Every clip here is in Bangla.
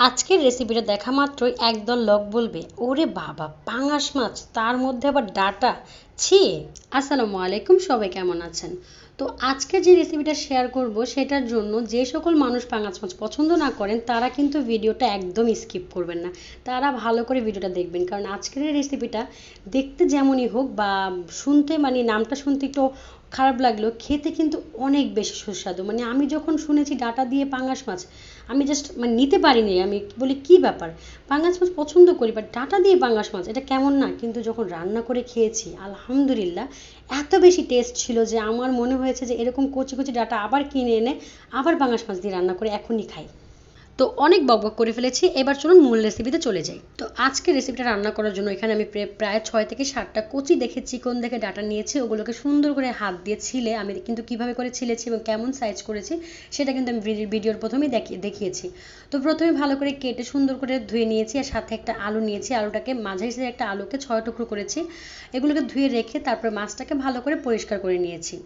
আজকের রেসিপিটা দেখা মাত্রই একদল লোক বলবে, ওরে বাবা, পাঙাশ মাছ, তার মধ্যে আবার ডাটা? ছি, আসসালামু আলাইকুম, সবাই কেমন আছেন? তো আজকে যে রেসিপিটা শেয়ার করব সেটার জন্য যে সকল মানুষ পাঙাশ মাছ পছন্দ না করেন, তারা কিন্তু ভিডিওটা একদম স্কিপ করবেন না। তারা ভালো করে ভিডিওটা দেখবেন। কারণ আজকের এই রেসিপিটা দেখতে যেমনই হোক বা শুনতে মানে নামটা শুনতে একটু খারাপ লাগল খেতে কিন্তু অনেক বেশি সুস্বাদু। মানে আমি যখন শুনেছি ডাটা দিয়ে পাঙাশ মাছ আমি জাস্ট মানে নিতে পারিনি, আমি বলি কি ব্যাপার? পাঙাশ মাছ পছন্দ করি বাট ডাটা দিয়ে পাঙাশ মাছ এটা কেমন না? কিন্তু যখন রান্না করে খেয়েছি, আলহামদুলিল্লাহ, এত বেশি টেস্ট ছিল যে আমার মনে হয়েছে যে এরকম কচি কচি ডাটা আবার কিনে এনে আবার পাঙাশ মাছ দিয়ে রান্না করে এখনই খাই। তো অনেক বকবক করে ফেলেছি, এবার চলুন মূল রেসিপিতে চলে যাই। তো আজকে রেসিপিটা রান্না করার জন্য এখানে আমি প্রায় ছয় থেকে সাতটা কচি দেখে, চিকন দেখে ডাটা নিয়েছি, ওগুলোকে সুন্দর করে হাত দিয়ে ছিলে। আমি কিন্তু কীভাবে করে ছিলেছি এবং কেমন সাইজ করেছি, সেটা কিন্তু আমি ভিডিওর প্রথমেই দেখিয়েছি। তো প্রথমে ভালো করে কেটে সুন্দর করে ধুয়ে নিয়েছি আর সাথে একটা আলু নিয়েছি। আলুটাকে মাঝারি সাইজের একটা আলুকে ছয় টুকরো করেছি। এগুলোকে ধুয়ে রেখে তারপর মাছটাকে ভালো করে পরিষ্কার করে নিয়েছি।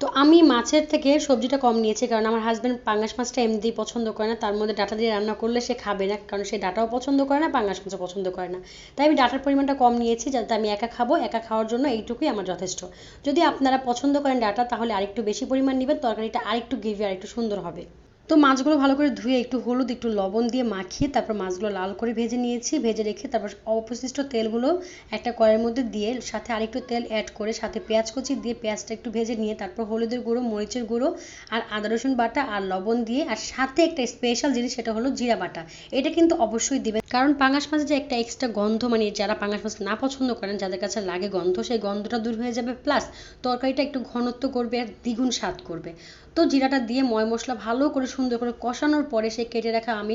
তো আমি মাছের থেকে সবজিটা কম নিয়েছি, কারণ আমার হাজব্যান্ড পাঙ্গাস মাছটা এমনিতেই পছন্দ করে না। তার মধ্যে ডাটা দিয়ে রান্না করলে সে খাবে না, কারণ সে ডাটাও পছন্দ করে না, পাঙ্গাস মাছও পছন্দ করে না। তাই আমি ডাটার পরিমাণটা কম নিয়েছি, যাতে আমি একা খাব, একা খাওয়ার জন্য এইটুকুই আমার যথেষ্ট। যদি আপনারা পছন্দ করেন ডাটা, তাহলে আরেকটু বেশি পরিমাণ নেবেন, তরকারিটা আরেকটু গ্রেভি আরেকটু সুন্দর হবে। তো মাছগুলো ভালো করে ধুয়ে একটু হলুদ, একটু লবণ দিয়ে মাখিয়ে তারপর মাছগুলো লাল করে ভেজে নিয়েছি। ভেজে রেখে তারপর অবশিষ্ট তেলগুলো একটা কড়াইয়ের মধ্যে দিয়ে সাথে আরেকটু তেল অ্যাড করে সাথে পেঁয়াজ কুচি দিয়ে পেঁয়াজটা একটু ভেজে নিয়ে তারপর হলুদের গুঁড়ো, মরিচের গুঁড়ো আর আদা, রসুন বাটা আর লবণ দিয়ে আর সাথে একটা স্পেশাল জিনিস সেটা হলো জিরা বাটা। এটা কিন্তু অবশ্যই দিবেন। কারণ পাঙাশ মাছে যে একটা এক্সট্রা গন্ধ মানে যারা পাঙাশ মাছ না পছন্দ করেন, যাদের কাছে লাগে গন্ধ, সেই গন্ধটা দূর হয়ে যাবে। প্লাস তরকারিটা একটু ঘনত্ব করবে আর দ্বিগুণ স্বাদ করবে। তো জিরাটা দিয়ে ময় মশলা ভালো করে সুন্দর করে কষানোর পরে সেই কেটে রাখা আমি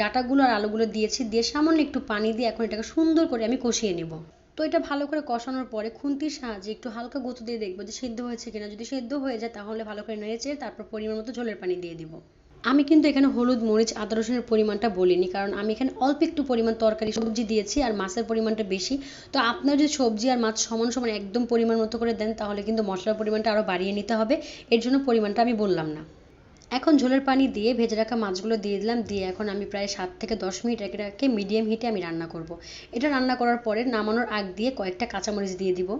ডাটাগুলো আর আলুগুলো দিয়েছি। দিয়ে সামান্য একটু পানি দিয়ে এখন এটাকে সুন্দর করে আমি কষিয়ে নেব। তো এটা ভালো করে কষানোর পরে খুন্তির সাহায্যে একটু হালকা গুঁতো দিয়ে দেখব যে সেদ্ধ হয়েছে কিনা। যদি সেদ্ধ হয়ে যায় তাহলে ভালো করে নেড়ে তারপর পরিমাণ মতো ঝোলের পানি দিয়ে দিব। আমি কিন্তু এখানে হলুদ, মরিচ, আদা, রসুনের পরিমাণটা বলিনি কারণ আমি এখানে অল্প একটু পরিমাণ তরকারি, সবজি দিয়েছি আর মাছের পরিমাণটা বেশি। তো আপনার যদি সবজি আর মাছ সমান সমান একদম পরিমাণ মতো করে দেন তাহলে কিন্তু মশলার পরিমাণটা আরও বাড়িয়ে নিতে হবে। এর জন্য পরিমাণটা আমি বললাম না। এখন ঝোলের পানি দিয়ে ভেজে রাখা মাছগুলো দিয়ে দিলাম, দিয়ে এখন আমি প্রায় সাত থেকে দশ মিনিট এটাকে মিডিয়াম হিটে আমি রান্না করব। এটা রান্না করার পরে নামানোর আগ দিয়ে কয়েকটা কাঁচামরিচ দিয়ে দিব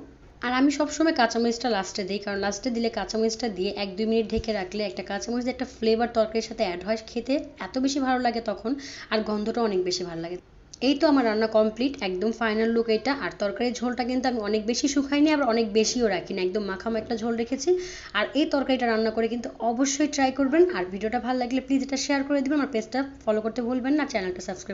আর আমি সবসময় কাঁচামরিচটা লাস্টে দিই, কারণ লাস্টে দিলে কাঁচামরিচটা দিয়ে এক দুই মিনিট ঢেকে রাখলে একটা কাঁচামরিচ একটা ফ্লেভার তরকারির সাথে অ্যাড হয়, খেতে এত বেশি ভালো লাগে তখন, আর গন্ধটা অনেক বেশি ভালো লাগে এই তো আমার রান্না কমপ্লিট একদম ফাইনাল লুক এটা। আর তরকারির ঝোলটা কিন্তু আমি অনেক বেশি শুকাইনি, আবার অনেক বেশিও রাখি না একদম মাখামা একটা ঝোল রেখেছি। আর এই তরকারিটা রান্না করে কিন্তু অবশ্যই ট্রাই করবেন। আর ভিডিওটা ভালো লাগলে প্লিজ এটা শেয়ার করে দেবেন। আমার পেজটা ফলো করতে ভুলবেন না চ্যানেলটা সাবস্ক্রাইব